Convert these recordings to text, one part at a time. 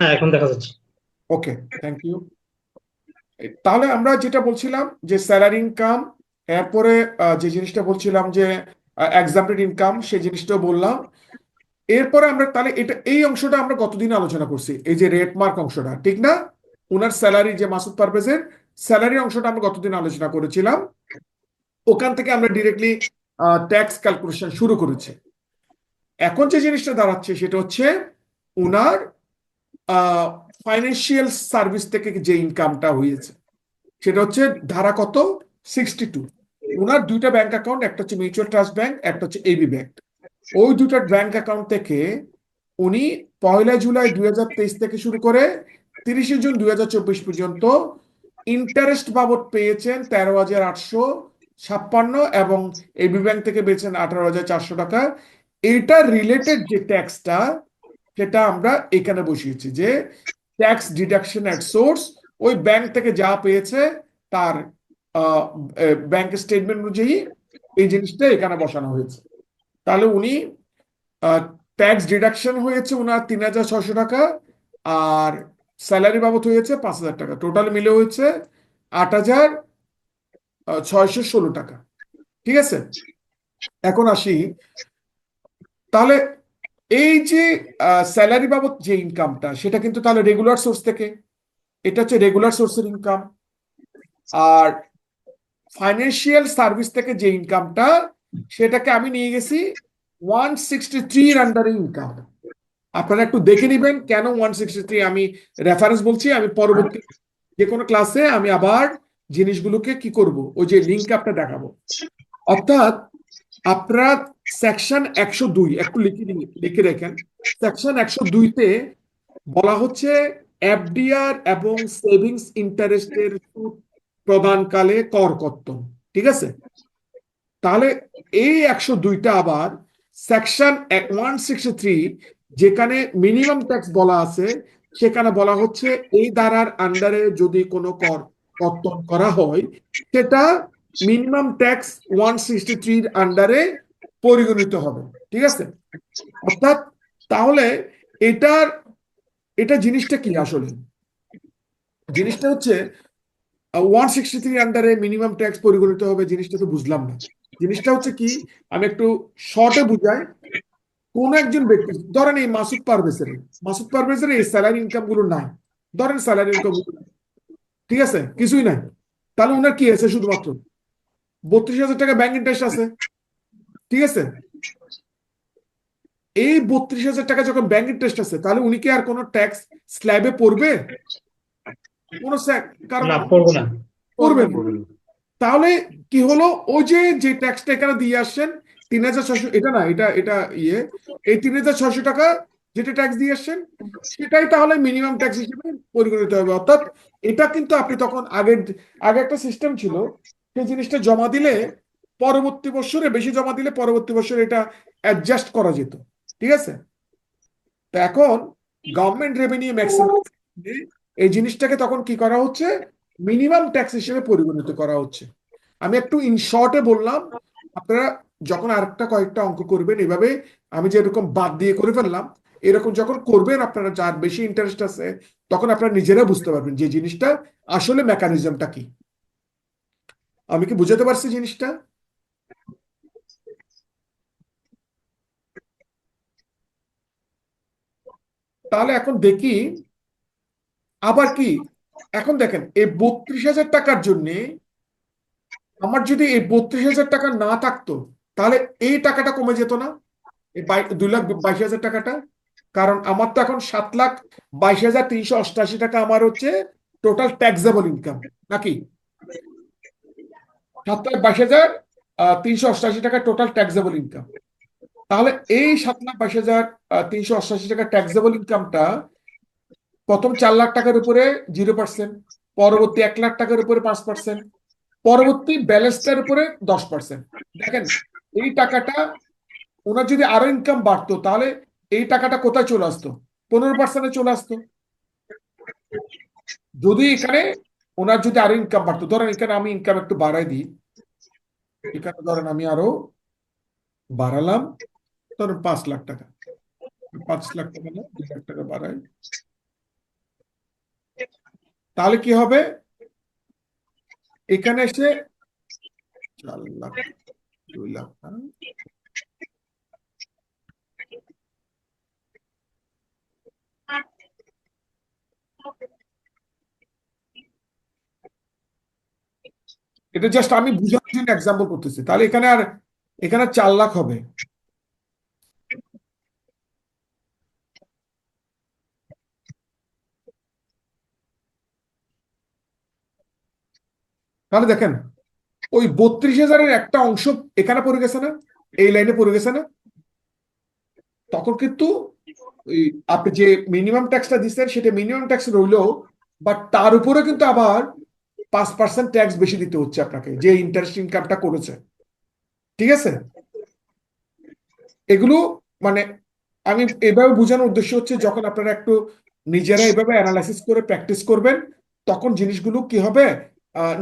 হ্যাঁ এখন দেখা যাচ্ছে। ওকে থ্যাংক ইউ তাহলে আমরা যেটা বলছিলাম যে স্যালারি ইনকাম এরপরে যে জিনিসটা বলছিলাম যে এক্সাম্পটেড ইনকাম সেই জিনিসটাও বললাম। এরপরে আমরা, তাহলে এটা, এই অংশটা আমরা গতদিন আলোচনা করছি, এই যে রেট মার্ক অংশটা, ঠিক না? ওনার স্যালারি যে মাসুদ পারভেজের স্যালারি অংশটা আমরা গতদিন আলোচনা করেছিলাম। ওখান থেকে আমরা ডিরেক্টলি ট্যাক্স ক্যালকুলেশন শুরু করেছি। এখন যে জিনিসটা দাঁড়াচ্ছে, সেটা হচ্ছে ওনার ফাইন্যান্সিয়াল সার্ভিস থেকে যে ইনকামটা হয়েছে, সেটা হচ্ছে ধারা কত? সিক্সটি টু ওনার দুইটা ব্যাংক অ্যাকাউন্ট একটা হচ্ছে মিউচুয়াল ট্রাস্ট ব্যাংক একটা হচ্ছে এবি ব্যাংক ওই দুটা ব্যাংক অ্যাকাউন্ট থেকে উনি পয়লা জুলাই দু হাজার তেইশ থেকে শুরু করে তিরিশে জুন দুই হাজার চব্বিশ পর্যন্ত ইন্টারেস্ট বাবদ পেয়েছেন তেরো হাজার আটশো ছাপ্পান্ন এবং এবি ব্যাংক থেকে পেয়েছেন আঠারো হাজার চারশো টাকা। এটা রিলেটেড যে ট্যাক্সটা সেটা আমরা এখানে বসিয়েছি যে ট্যাক্স ডিডাকশন অ্যাট সোর্স ওই ব্যাংক থেকে যা পেয়েছে তার ব্যাংক স্টেটমেন্ট অনুযায়ী এই জিনিসটা এখানে বসানো হয়েছে। তাহলে উনি ট্যাক্স ডিডাকশন হয়েছে ওনার তিন হাজার ছশো টাকা আর স্যালারি বাবদ হয়েছে পাঁচ হাজার টাকা। টোটাল মিলে হয়েছে আট হাজার ছয়শো ষোলো টাকা। ঠিক আছে? এখন আসি। তাহলে এই যে স্যালারি বাবদ যে ইনকামটা সেটা কিন্তু তাহলে রেগুলার সোর্স থেকে? এটা হচ্ছে রেগুলার সোর্সের ইনকাম আর ফাইন্যান্সিয়াল সার্ভিস থেকে যে ইনকামটা সেটাকে আমি নিয়ে গেছি ওয়ান সিক্সটি থ্রির আন্ডারে ইনকাম আপনারা একটু দেখে নেবেন কেন ওয়ান সিক্সটি থ্রি আমি রেফারেন্স বলছি, আমি পরবর্তী যে কোনো ক্লাসে আমি আবার জিনিসগুলোকে কি করব? ওই যে লিঙ্ক আপনার দেখাবো। অর্থাৎ আপনারা সেকশন একশো দুই, একটু লিখে লিখে রেখেন। সেকশন একশো দুইতে বলা হচ্ছে, এফডিআর এবং সেভিংস ইন্টারেস্টের সুদ প্রদানকালে কর কর্তন, ঠিক আছে? তাহলে এই একশো দুইটা আবার সেকশন ওয়ান সিক্সটি থ্রি যেখানে মিনিমাম ট্যাক্স বলা আছে, সেখানে বলা হচ্ছে, এই ধারার আন্ডারে যদি কোনো কর কর্তন করা হয়, সেটা মিনিমাম ট্যাক্স ওয়ান সিক্সটি থ্রির আন্ডারে পরিগণিত হবে, ঠিক আছে? অর্থাৎ তাহলে এটার, এটা জিনিসটা কি আসলে? জিনিসটা হচ্ছে ওয়ান সিক্সটি থ্রি আন্ডারে মিনিমাম ট্যাক্স পরিগণিত হবে, জিনিসটা তো বুঝলাম না। জিনিসটা হচ্ছে কি, আমি একটু শর্টে বুঝাই। কোন একজন ব্যক্তি, ধরেন এই মাসুদ পারভেজের মাসুদ পারভেজের এই স্যালারি ইনকামগুলো নাই। ধরেন স্যালারি ইনকাম ঠিক আছে? কিছুই নাই। তাহলে ওনার কি আছে শুধুমাত্র? বত্রিশ হাজার টাকা ব্যাংক ইন্টারেস্ট আছে। ঠিক আছে? এই বত্রিশ হাজার টাকা যখন ব্যাংক ইন্টারেস্ট আছে তাহলে উনি কি আর কোনো ট্যাক্স স্ল্যাবে পড়বে? কোন কারণ না পড়ব না। পড়বে তাহলে কি হলো? ওই যে যে ট্যাক্সটা এখানে দিয়ে আসছেন তিন হাজার ছশো এটা না এটা এটা ইয়ে। এই তিন হাজার ছশো টাকা যেটা ট্যাক্স দিয়ে আসছেন সেটাই তাহলে মিনিমাম ট্যাক্স হিসেবে পরিগণিত হবে। অর্থাৎ এটা কিন্তু আপনি তখন আগের আগে একটা সিস্টেম ছিল সেই জিনিসটা জমা দিলে পরবর্তী বছরে বেশি জমা দিলে পরবর্তী বছরে এটা অ্যাডজাস্ট করা যেত। ঠিক আছে? তো এখন গভর্নমেন্ট রেভিনিউ ম্যাক্সিমাম এই জিনিসটাকে তখন কি করা হচ্ছে? মিনিমাম ট্যাক্স হিসেবে পরিগণিত করা হচ্ছে। আমি একটু ইন শর্টে বললাম আপনারা যখন আরেকটা কয়েকটা অঙ্ক করবেন এভাবে আমি যেরকম বাদ দিয়ে করে ফেললাম এরকম যখন করবেন আপনারা যার বেশি ইন্টারেস্ট আছে তখন আপনারা নিজেরা বুঝতে পারবেন যে জিনিসটা আসলে মেকানিজমটা কি। আমি কি বুঝাতে পারছি জিনিসটা? তাহলে এখন দেখি, আবার কি? এখন দেখেন, এই বত্রিশ হাজার টাকার জন্য আমার যদি এই বত্রিশ হাজার টাকা না থাকতো, তাহলে এই টাকাটা কমে যেত না? এই দুই লাখ বাইশ হাজার টাকাটা? কারণ আমার তো এখন সাত লাখ বাইশ হাজার তিনশো অষ্টাশি টাকা আমার হচ্ছে টোটাল ট্যাক্সেবল ইনকাম নাকি? সাত লাখ বাইশ হাজার তিনশো অষ্টাশি টাকা টোটাল ট্যাক্সেবল ইনকাম তাহলে এই সাত লাখ বাইশ হাজার তিনশো অষ্টাশি টাকা ট্যাক্সেবল ইনকামটা প্রথম চার লাখ টাকার উপরে জিরো পার্সেন্ট পরবর্তী এক লাখ টাকার উপরে পাঁচ পার্সেন্ট পরবর্তী ব্যালেন্সটার উপরে দশ পার্সেন্ট দেখেন, এই টাকাটা ওনার যদি আরও ইনকাম বাড়তো, তাহলে এই টাকাটা কোথায় চলে আসতো? পনেরো পার্সেন্টে চলে আসতো। যদি এখানে ওনার যদি আরও ইনকাম বাড়তো, ধরেন এখানে আমি ইনকাম একটু বাড়াই দিই। এখানে ধরেন আমি আরও বাড়ালাম, ধরেন পাঁচ লাখ টাকা। পাঁচ লাখ টাকা না দুই লাখ টাকা বাড়াই তাহলে কি হবে? এখানে এসে চার লাখ, দুই লাখ এটা জাস্ট আমি বুঝানোর জন্য এক্সাম্পল করতেছি। তাহলে এখানে আর, এখানে চার লাখ হবে। তাহলে দেখেন, ওই বত্রিশ হাজারের একটা অংশ এখানে পড়ে গেছে না? এই লাইনে পড়ে গেছে না? তখন কিন্তু আপনি যে মিনিমাম ট্যাক্সটা দিচ্ছেন, সেটা মিনিমাম ট্যাক্স রইল বাট তার উপরে কিন্তু আবার পাঁচ পার্সেন্ট ট্যাক্স বেশি দিতে হচ্ছে আপনাকে, যে ইন্টারেস্ট ইনকামটা করেছে। ঠিক আছে? এগুলো মানে আমি এভাবে বোঝানোর উদ্দেশ্য হচ্ছে, যখন আপনারা একটু নিজেরা এভাবে অ্যানালাইসিস করে প্র্যাকটিস করবেন, তখন জিনিসগুলো কি হবে?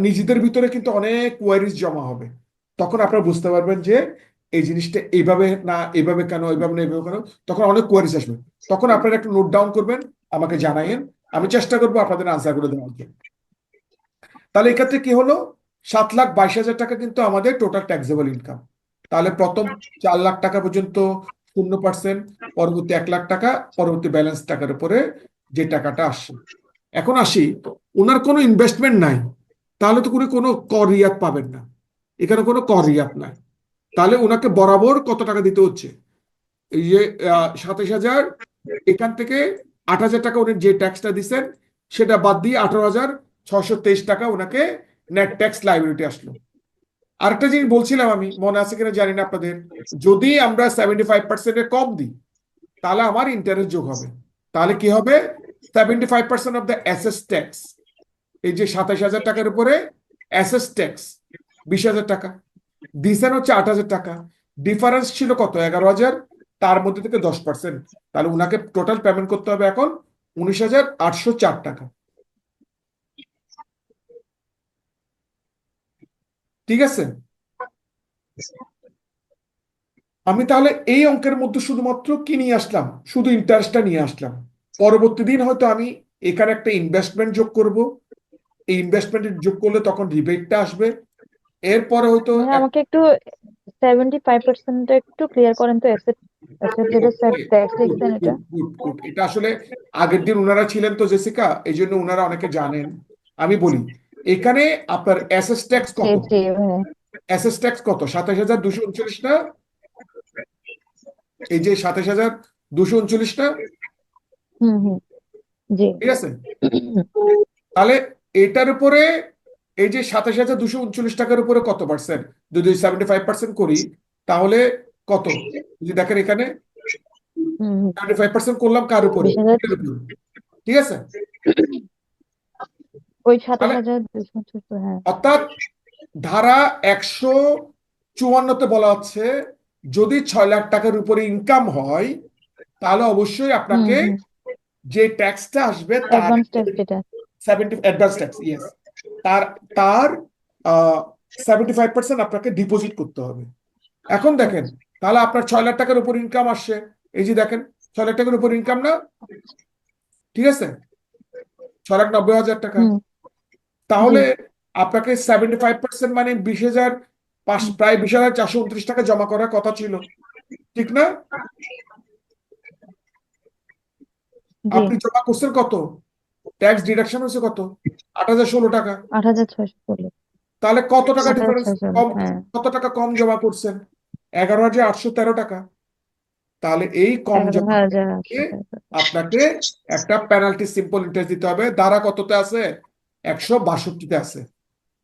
নিজেদের ভিতরে কিন্তু অনেক কোয়ারিজ জমা হবে। তখন আপনারা বুঝতে পারবেন যে এই জিনিসটা এইভাবে না, এইভাবে কেন, এইভাবে না, এইভাবে কেন, তখন অনেক কোয়ারিজ আসবে। তখন আপনারা একটু নোট ডাউন করবেন, আমাকে জানাইন আমি চেষ্টা করব আপনাদের আনসার করে দেওয়ার জন্য। তাহলে এক্ষেত্রে কি হলো? সাত লাখ বাইশ হাজার টাকা কিন্তু আমাদের টোটাল ট্যাক্সেবল ইনকাম তাহলে প্রথম চার লাখ টাকা পর্যন্ত শূন্য পার্সেন্ট পরবর্তী এক লাখ টাকা, পরবর্তী ব্যালেন্স টাকার উপরে যে টাকাটা আসছে। এখন আসি, ওনার কোনো ইনভেস্টমেন্ট নাই। তাহলে তো কোনো কোনো কর রিয়াত পাবেন না। এখানে কোনো কর রিয়াত নাই। তাহলে ওনাকে বরাবর কত টাকা দিতে হচ্ছে? এই যে সাতাশ হাজার, এখান থেকে আট হাজার টাকা উনি যে ট্যাক্সটা দিচ্ছেন সেটা বাদ দিয়ে আঠারো হাজার ছশো তেইশ টাকা ওনাকে নেট ট্যাক্স লাইবিলিটি আসলো। আরেকটা জিনিস বলছিলাম আমি, মনে আছে কিনা জানি না আপনাদের। যদি আমরা সেভেন্টি ফাইভ পার্সেন্টের কম দিই, তাহলে আমার ইন্টারেস্ট যোগ হবে। তাহলে কি হবে? Seventy five percent of the assess tax এই যে সাতাশ হাজার টাকার উপরে অ্যাসেস ট্যাক্স বিশ হাজার টাকা। দিছেন হচ্ছে আট হাজার টাকা। ডিফারেন্স ছিল কত? এগারো হাজার, তার মধ্যে থেকে দশ পার্সেন্ট তাহলে উনাকে টোটাল পেমেন্ট করতে হবে এখন উনিশ হাজার আটশো চার টাকা। ঠিক আছে? আমি তাহলে এই অঙ্কের মধ্যে শুধুমাত্র কি নিয়ে আসলাম? শুধু ইন্টারেস্টটা নিয়ে আসলাম। পরবর্তী দিন হয়তো আমি এখানে একটা ইনভেস্টমেন্ট যোগ করব। এই ইনভেস্টমেন্ট যোগ করলে তখন রিবেটটা আসবে। এরপরে হয়তো মানে আমাকে একটু সেভেন্টি ফাইভ পার্সেন্ট একটু ক্লিয়ার করেন তো অ্যাসেট এটা। আসলে আগের দিন ওনারা ছিলেন তো জেসিকা এই জন্য ওনারা অনেকে জানেন। আমি বলি এখানে আপনার এসএস ট্যাক্স কত? হ্যাঁ। ট্যাক্স কত? সাতাশ হাজার দুশো উনচল্লিশ না? এই যে সাতাশ হাজার দুশো উনচল্লিশ না? হুম হুম জি। ঠিক আছে? তাহলে এটার উপরে এই যে সাতাশ হাজার দুশো উনচল্লিশ টাকার উপরে কত পার্সেন্ট যদি সেভেন্টি ফাইভ পার্সেন্ট করি তাহলে কত? যদি দেখেন এখানে সেভেন্টি ফাইভ পার্সেন্ট করলাম কার উপরে। ঠিক আছে? ওই হ্যাঁ। অর্থাৎ ধারা একশো চুয়ান্নতে বলা হচ্ছে যদি ছয় লাখ টাকার উপরে ইনকাম হয় তাহলে অবশ্যই আপনাকে যে ট্যাক্সটা আসবে তার সেভেন্টি অ্যাডভান্স ট্যাক্স ইয়েস তার তার সেভেন্টি ফাইভ পার্সেন্ট আপনাকে ডিপোজিট করতে হবে। এখন দেখেন তাহলে আপনার ছয় লাখ টাকার উপর ইনকাম আসছে। এই যে দেখেন ছয় লাখ টাকার উপর ইনকাম না? ঠিক আছে? ছয় লাখ নব্বই হাজার টাকা। তাহলে আপনাকে সেভেন্টি ফাইভ পার্সেন্ট মানে বিশ হাজার পাঁচ প্রায় বিশ হাজার চারশো উনত্রিশ টাকা জমা করার কথা ছিল। ঠিক না? আপনি জমা করছেন কত? ট্যাক্স ডিডাকশন হচ্ছে কত? আট হাজার ষোলো টাকা। আট হাজার ছয়শো ষোলো। তাহলে কত টাকা ডিফারেন্স কম হ্যাঁ। কত টাকা কম জমা করছেন এগারো হাজার আটশো তেরো টাকা। তাহলে এই কম জমা আপনাকে একটা পেনাল্টি সিম্পল ইন্টারেস্ট দিতে হবে। দ্বারা কততে আছে? একশো বাষট্টিতে আছে।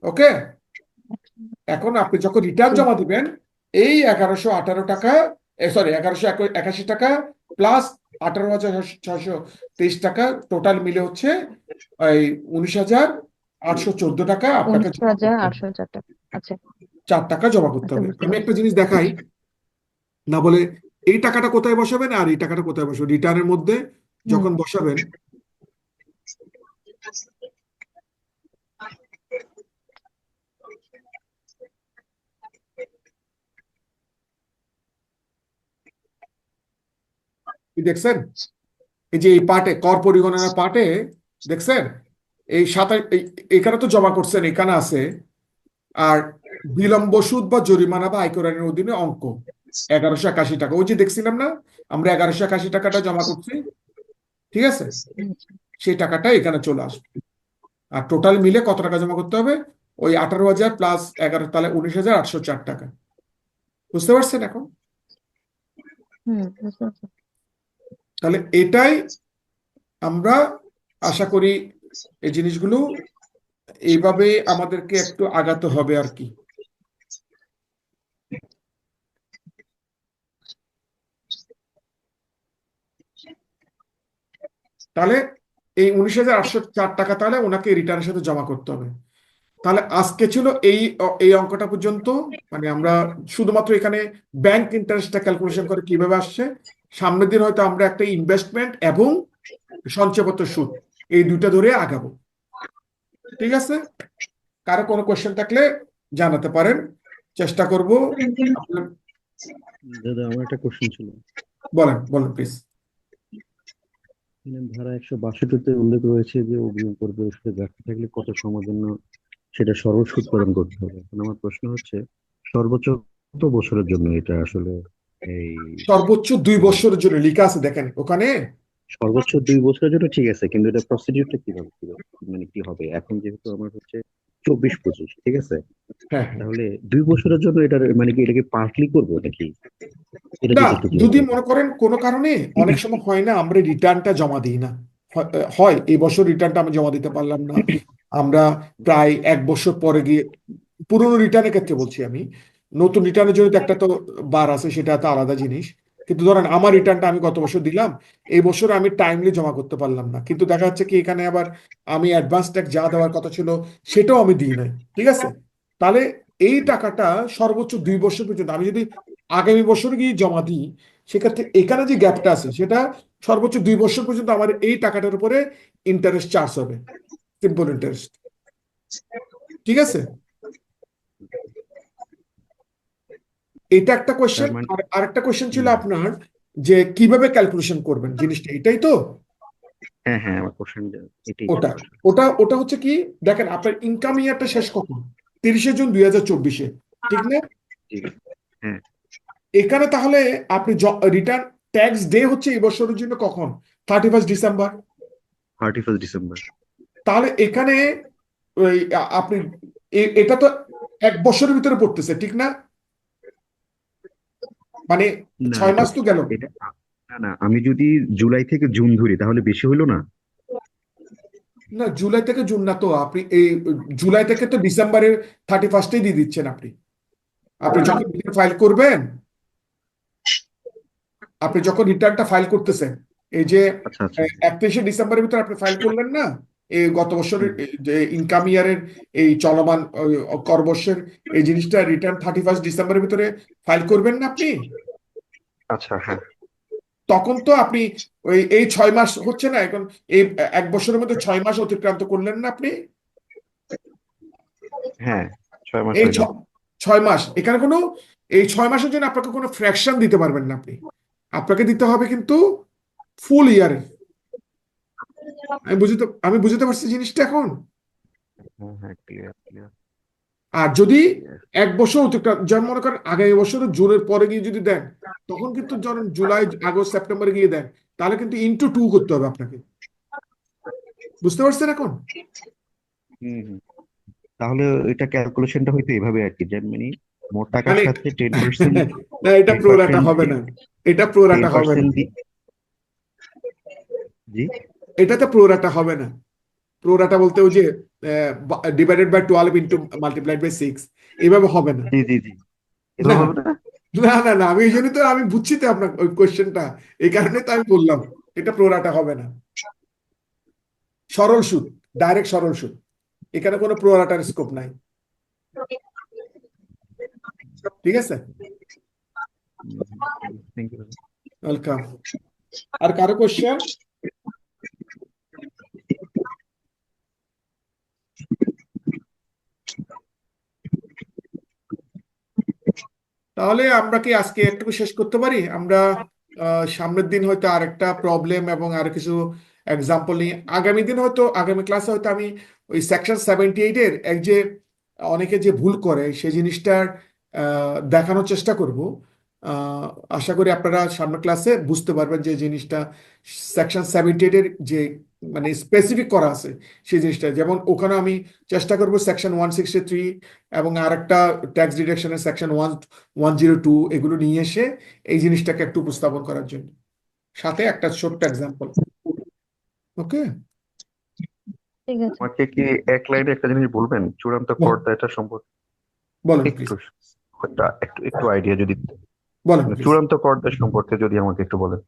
ওকে? এখন আপনি যখন রিটার্ন জমা দিবেন এই এগারোশো আঠারো টাকা সরি এগারোশো একাশি টাকা প্লাস আঠারো হাজার ছয়শো তেইশ টাকা। টোটাল মিলে হচ্ছে ওই উনিশ হাজার আটশো চোদ্দ টাকা। আপনাকে আচ্ছা। চার টাকা জমা করতে আচ্ছা, হবে আমি একটা জিনিস দেখাই। না বলে এই টাকাটা কোথায় বসাবেন আর এই টাকাটা কোথায় বসাবেন? রিটার্নের মধ্যে যখন বসাবেন দেখছেন? এই যে এই পার্টে কর পরিগণনা পার্টে দেখছেন? এই সাতাশ এখানে তো জমা করছেন এখানে আছে। আর বিলম্ব সুদ বা জরিমানা বা আয়কর আইনের অধীনে অঙ্ক এগারোশো একাশি টাকা। ওই যে দেখছিলাম না আমরা এগারোশো একাশি টাকাটা জমা করছি ঠিক আছে? সেই টাকাটা এখানে চলে আসবে। আর টোটাল মিলে কত টাকা জমা করতে হবে? ওই আঠারো হাজার প্লাস এগারো তাহলে উনিশ হাজার আটশো চার টাকা। বুঝতে পারছেন এখন। তাহলে এটাই আমরা আশা করি এই জিনিসগুলো এইভাবে আমাদেরকে একটু আগাতে হবে আর কি। তাহলে এই উনিশ হাজার আটশো চার টাকা তাহলে ওনাকে রিটার্নের সাথে জমা করতে হবে। তাহলে আজকে ছিল এই এই অঙ্কটা পর্যন্ত মানে আমরা শুধুমাত্র এখানে ব্যাংক ইন্টারেস্টটা ক্যালকুলেশন করে কীভাবে আসছে সামনের দিন হয়তো আমরা একটা ইনভেস্টমেন্ট এবং সঞ্চয়পত্র সুদ এই দুইটা ধরে আগাবো। ঠিক আছে? কারও কোনো কোয়েশ্চেন থাকলে জানাতে পারেন। চেষ্টা করব। দাদা আমার একটা কোশ্চেন ছিল। বলেন বলেন প্লিজ ধারা একশো বাষট্টিতে উল্লেখ রয়েছে যে অগ্রিম পরিশোধে ব্যর্থ থাকলে কত সময়ের জন্য সেটা সর্বসুদ প্রদান করতে হবে। আমার প্রশ্ন হচ্ছে সর্বোচ্চ কত বছরের জন্য এটা আসলে এই সর্বোচ্চ দুই বছরের জন্য লেখা আছে দেখেন ওখানে। সর্বোচ্চ দুই বছরের জন্য ঠিক আছে কিন্তু এটা প্রসিডিউরটা কীভাবে কিভাবে- মানে কি হবে? এখন যেহেতু আমার হচ্ছে চব্বিশ পঁচিশ ঠিক আছে? হ্যাঁ হ্যাঁ। তাহলে দুই বছরের জন্য এটা মানে কি এটাকে পার্টলি করব নাকি? না যদি। মনে করেন কোনো কারণে অনেক সময় হয় না আমরা রিটার্নটা জমা দিই না। হয়- হয় এই বছর রিটার্নটা আমি জমা দিতে পারলাম না। আমরা প্রায় এক বছর পরে গিয়ে পুরনো রিটার্নের ক্ষেত্রে বলছি আমি নতুন রিটার্নের জন্য তো একটা তো বার আছে, সেটা তো আলাদা জিনিস। কিন্তু ধরেন, আমার রিটার্নটা আমি গত বছর দিলাম, এই বছর আমি টাইমলি জমা করতে পারলাম না। কিন্তু দেখা যাচ্ছে কি, এখানে আবার আমি অ্যাডভান্স ট্যাক্স যা দেওয়ার কথা ছিল, সেটাও আমি দিই নাই, ঠিক আছে? তাহলে এই টাকাটা সর্বোচ্চ দুই বছর পর্যন্ত, আমি যদি আগামী বছর গিয়ে জমা দিই, সেক্ষেত্রে এখানে যে গ্যাপটা আছে, সেটা সর্বোচ্চ দুই বছর পর্যন্ত আমার এই টাকাটার উপরে ইন্টারেস্ট চার্জ হবে সিম্পল ইন্টারেস্ট ঠিক আছে? এটা একটা কোয়েশ্চেন মানে- আর আরেকটা কোয়েশ্চেন ছিল আপনার যে কীভাবে ক্যালকুলেশন করবেন? জিনিসটা এটাই তো? হ্যাঁ হ্যাঁ আমার কোশ্চেন এটাই ওটা ওটা ওটা হচ্ছে কি দেখেন আপনার ইনকাম ইয়ারটা শেষ কখন? তিরিশে জুন দুই হাজার চব্বিশে ঠিক না? এখানে তাহলে আপনি রিটার্ন ট্যাক্স ডে হচ্ছে এই বছরের জন্য কখন? Thirty first December thirty first December তাহলে এখানে ওই আপনি এটা তো এক বছরের ভিতরে পড়তেছে ঠিক না? মানে ছয় মাস তো গেল। না না আমি যদি জুলাই থেকে জুন ধরি তাহলে বেশি হইল না? না জুলাই থেকে জুন না তো আপনি এই জুলাই থেকে তো ডিসেম্বরের থার্টি ফার্স্টেই দিয়ে দিচ্ছেন আপনি। আপনি যখন রিটার্ন ফাইল করবেন আপনি যখন রিটার্নটা ফাইল করতেছেন এই যে আচ্ছা আচ্ছা। একত্রিশে ডিসেম্বরের ভিতরে আপনি ফাইল করলেন না গত বছরের যে ইনকাম ইয়ারের এই চলমান ওই, কর বর্ষের এই জিনিসটা রিটার্ন থার্টি ফার্স্ট ডিসেম্বরের ভিতরে ফাইল করবেন না আপনি? আচ্ছা হ্যাঁ। তখন তো আপনি ওই এই ছয় মাস হচ্ছে না এখন এই এক বছরের মধ্যে ছয় মাস অতিক্রান্ত করলেন না আপনি? হ্যাঁ ছয় মাস এই ছয় মাস এখানে কোনো এই ছয় মাসের জন্য আপনাকে কোনো ফ্র্যাকশন দিতে পারবেন না আপনি। আপনাকে দিতে হবে কিন্তু ফুল ইয়ারের আমি বুঝতে আমি বুঝতে পারছি জিনিসটা এখন। হ্যাঁ হ্যাঁ আর যদি এক বছর যেমন মনে করেন আগামী বছর জুনের পরে গিয়ে যদি দেন তখন কিন্তু ধরেন জুলাই আগস্ট সেপ্টেম্বরে গিয়ে দেন তাহলে কিন্তু ইন্টু টু করতে হবে আপনাকে। বুঝতে পারছেন এখন? তাহলে এটা ক্যালকুলেশনটা হয়তো এভাবে আর কি যে মানে মোট টাকার মানে- সাথে টেন পার্সেন্ট না এটা প্রোরাটা হবে না। এটা প্রোরাটা হবে না। জি? এটাতে প্রোরাটা হবে না। প্রোরাটা বলতে ওই যে divided by twelve into multiplied by six এভাবে হবে না। না না? না আমি এই জন্য তো আমি বুঝছি তো আপনার ওই কোয়েশ্চেনটা এই কারণে তো আমি বললাম এটা প্রোরাটা হবে না। সরল সুদ ডাইরেক্ট সরল সুদ। এখানে কোনো প্রোরাটার স্কোপ নাই। ঠিক আছে? ওয়েলকাম আর কারও কোয়েশ্চেন তাহলে আমরা কি আজকে একটু শেষ করতে পারি? আমরা সামনের দিন হয়তো আরেকটা প্রবলেম এবং আর কিছু এক্সাম্পল নিই আগামী দিন হয়তো, আগামী ক্লাসে হয়তো আমি ওই সেকশন সেভেন্টি এইটের এক যে, অনেকে যে ভুল করে সেই জিনিসটার দেখানোর চেষ্টা করব। আশা করি আপনারা সামনের ক্লাসে বুঝতে পারবেন যে জিনিসটা সেকশন সেভেন্টি এইটের যে মানে স্পেসিফিক করা আছে সেই জিনিসটা। যেমন ওখানে আমি চেষ্টা করব সেকশন ওয়ান সিক্সটি থ্রি এবং আরেকটা tax ডিডাকশনের section one one zero two এগুলো নিয়ে এসে এই জিনিসটাকে একটু উপস্থাপন করার জন্য। সাথে একটা ছোট্ট এক্সাম্পল ওকে আমাকে কি এক লাইনে একটা জিনিস বলবেন? চূড়ান্ত কর দায়টা সম্পর্কে? বলেন একটু একটু একটু আইডিয়া যদি বলেন চূড়ান্ত কর সম্পর্কে যদি আমাকে একটু বলেন।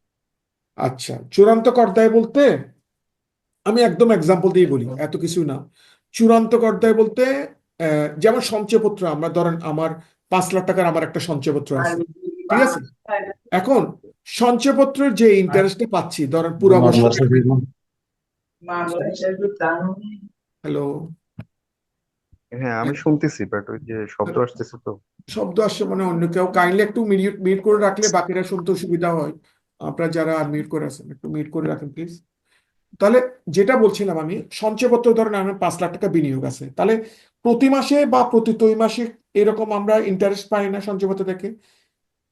আচ্ছা চূড়ান্ত কর্তায় বলতে আমি একদম এক্সাম্পল দিয়ে বলি এত কিছু না। চূড়ান্ত কর্তায় বলতে আহ, যেমন সঞ্চয়পত্র আমরা ধরেন আমার পাঁচ লাখ টাকার আমার একটা সঞ্চয়পত্র আছে। ঠিক আছে? এখন সঞ্চয়পত্রের যে ইন্টারেস্টটা পাচ্ছি ধরেন পুরো বছর হ্যালো হ্যাঁ আমি শুনতেছি বাট ওই যে শব্দ আসতেছে তো। শব্দ আসছে মানে অন্য কেউ। কাইন্ডলি একটু মিউট মিউট করে রাখলে বাকিরা শুনতে সুবিধা হয়। আপনারা যারা মিউট করে আছেন একটু মিউট করে রাখেন প্লিজ তাহলে যেটা বলছিলাম আমি সঞ্চয়পত্র ধরেন আমার পাঁচ লাখ টাকা বিনিয়োগ আছে। তাহলে প্রতি মাসে বা প্রতি ত্রৈমাসিক এরকম আমরা ইন্টারেস্ট পাই না সঞ্চয়পত্র থেকে?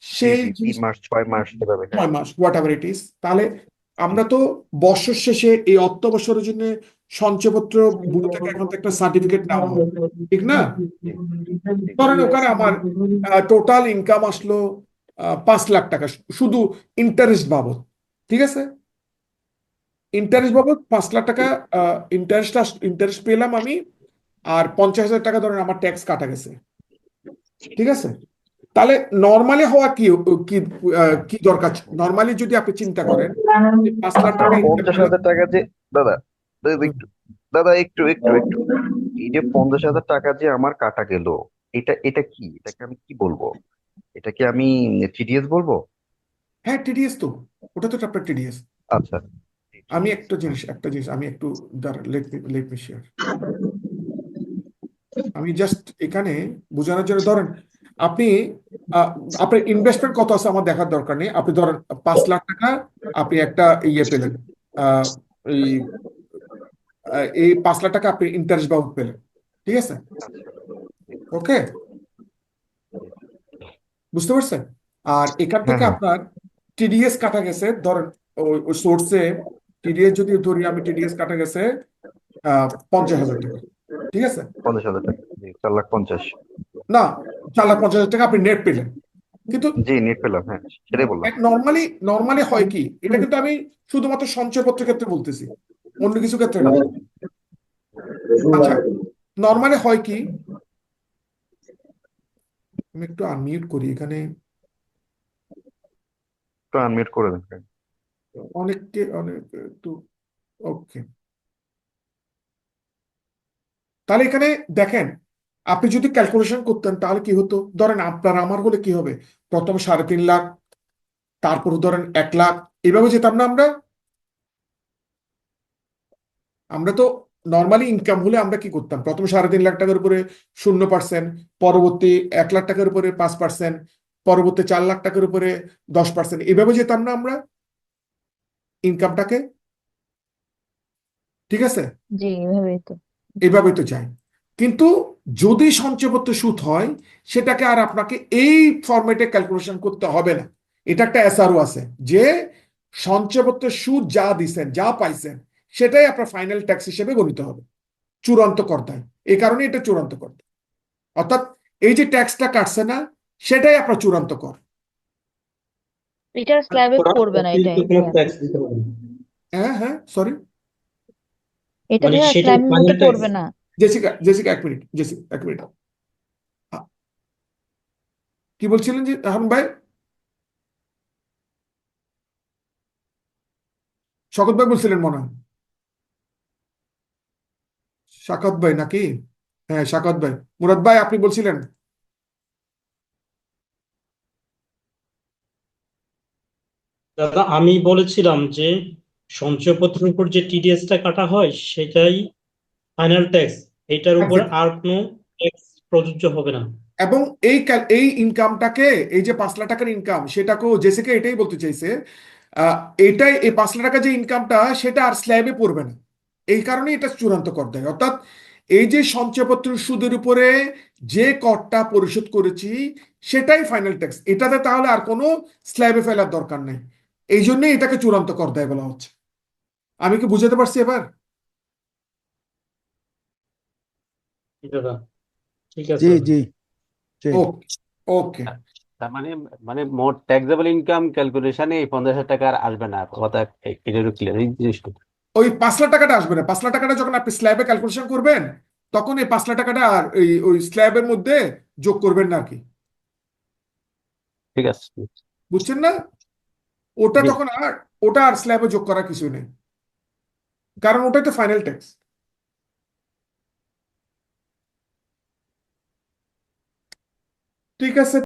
সেই মাস ছয় মাস হ্যাঁ ছয় মাস হোয়াট এভার ইট ইজ তাহলে আমরা তো বছর শেষে এই অর্থ বছরের জন্য সঞ্চয়পত্র ব্যুরো থেকে এখন তো একটা সার্টিফিকেট নেওয়া হয়। ঠিক না? ধরেন ওখানে আমার টোটাল ইনকাম আসলো পাঁচ লাখ টাকা শুধু ইন্টারেস্ট বাবদ। ঠিক আছে? ইন্টারেস্ট বাবদ পাঁচ লাখ টাকা ইন্টারেস্ট ইন্টারেস্ট পেলাম আমি আর পঞ্চাশ হাজার টাকা ধরেন আমার ট্যাক্স কাটা গেছে। ঠিক আছে? তাহলে নর্মালি হওয়া কি কি দরকার? নর্মালি যদি আপনি চিন্তা করেন পাঁচ লাখ টাকা পঞ্চাশ হাজার টাকা যে দাদা দাদা একটু দাদা একটু একটু একটু। এই যে পঞ্চাশ হাজার টাকা যে আমার কাটা গেল এটা এটা কি? এটাকে আমি কি বলব? এটাকে আমি টিডিএস বলব? হ্যাঁ টিডিএস তো। ওটা তো আপনার টিডিএস আচ্ছা। আমি একটা জিনিস একটা জিনিস আমি একটু লেট লেট মি শেয়ার আমি জাস্ট এখানে বোঝানোর জন্য ধরেন আপনি আপনার ইনভেস্টমেন্ট কত আছে আমার দেখার দরকার নেই। আপনি ধরেন পাঁচ লাখ টাকা আপনি একটা ইয়ে পেলেন আহ, এই এই পাঁচ লাখ টাকা আপনি ইন্টারেস্ট বাবদ পেলেন ঠিক আছে? ওকে বুঝতে পারছেন? আর এখান থেকে হ্যাঁ, হ্যাঁ। আপনার টিডিএস কাটা গেছে ধরেন ওই ওই সোর্সে টিডিএস যদি ধরি আমি টিডিএস কাটা গেছে পঞ্চাশ হাজার টাকা। ঠিক আছে? পঞ্চাশ হাজার টাকা চার লাখ পঞ্চাশ। না চার লাখ পঞ্চাশ হাজার টাকা আপনি নেট পেলেন। কিন্তু জি নেট পেলাম হ্যাঁ সেটাই বললাম। নর্মালি নর্মালি হয় কি এটা কিন্তু আমি শুধুমাত্র সঞ্চয়পত্রের ক্ষেত্রে বলতেছি অন্য কিছু ক্ষেত্রে না। আচ্ছা নর্মালি হয় কি আমি একটু আনমিউট করি এখানে। একটু আনমিউট করে দেন হ্যাঁ। অনেককে, অনেক একটু ওকে তাহলে এখানে দেখেন, আপনি যদি ক্যালকুলেশন করতেন তাহলে কি হতো? ধরেন আপনার, আমার হলে কি হবে? প্রথম সাড়ে তিন লাখ, তারপর ধরেন এক লাখ, এভাবে যেতাম না আমরা? আমরা তো নর্মালি ইনকাম হলে আমরা কি করতাম? প্রথম সাড়ে তিন লাখ টাকার উপরে শূন্য পার্সেন্ট পরবর্তী এক লাখ টাকার উপরে পাঁচ পার্সেন্ট পরবর্তী চার লাখ টাকার উপরে দশ পার্সেন্ট এভাবে যেতাম না আমরা? ইনকামটাকে ঠিক আছে? জি এভাবেই তো। এভাবে তো যায়। কিন্তু যদি সঞ্চয়পত্র সুদ হয় সেটাকে আর আপনাকে এই ফরম্যাটে ক্যালকুলেশন করতে হবে না। এটা একটা এসআরও আছে যে সঞ্চয়পত্র সুদ যা দিছেন যা পাইছেন সেটাই আপনার ফাইনাল ট্যাক্স হিসেবে গণিত হবে। চূড়ান্ত কর্তায় এই কারণে এটা চূড়ান্ত কর অর্থাৎ এই যে ট্যাক্সটা কাটছে না সেটাই আপনার চূড়ান্ত কর এটার স্ল্যাবে পড়বে না এটাই। হ্যাঁ হ্যাঁ সরি এটা মানে স্ল্যাবের মধ্যে। পড়বে না জেসিকা জেসিকা এক মিনিট জেসিকা এক মিনিট কি বলছিলেন যে হারুন ভাই? শকত ভাই বলছিলেন মনে হয়। শাকত ভাই নাকি? হ্যাঁ শাকত ভাই। মুরাদ ভাই আপনি বলছিলেন? দাদা আমি বলেছিলাম যে সঞ্চয়পত্রের উপর যে টিডিএসটা কাটা হয় সেটাই ফাইনাল ট্যাক্স এটার উপর আর কোনো ট্যাক্স প্রযোজ্য হবে না। এবং এই এই ইনকামটাকে এই যে পাঁচ লাখ টাকার ইনকাম সেটাকেও জেসিকা এটাই বলতে চাইছে এটাই এই পাঁচ লাখ টাকা যে ইনকামটা সেটা আর স্ল্যাবে পড়বে না। এই কারণে এটা চূড়ান্ত কর দেয়। অর্থাৎ এই যে সঞ্চয়পত্রের সুদের উপরে যে করটা পরিশোধ করেছি সেটাই ফাইনাল ট্যাক্স এটাতে তাহলে আর কোনো স্ল্যাবে ফেলার দরকার নেই। এই জন্যই এটাকে চূড়ান্ত কর দেয় বলা হচ্ছে। আমি কি বুঝাতে পারছি এবার? ঠিক আছে জি জি ওকে। ওকে মানে মানে মোট ট্যাক্সেবল ইনকাম ক্যালকুলেশনে এই পঞ্চাশ হাজার টাকা আর আসবে না কথা ক্লিয়ার এই জিনিসটা। ওই পাঁচ লাখ টাকাটা আসবে না। পাঁচ লাখ টাকাটা যখন আপনি স্ল্যাবে ক্যালকুলেশন করবেন তখন এই পাঁচ লাখ টাকাটা আর ওই স্ল্যাবের মধ্যে যোগ করবেন না আর কি। ঠিক আছে। বুঝছেন না? ওটা জি। তখন আর ওটা আর স্ল্যাবে যোগ করার কিছু নেই। কারণ ওটাই তো ফাইনাল ট্যাক্স ঠিক আছে।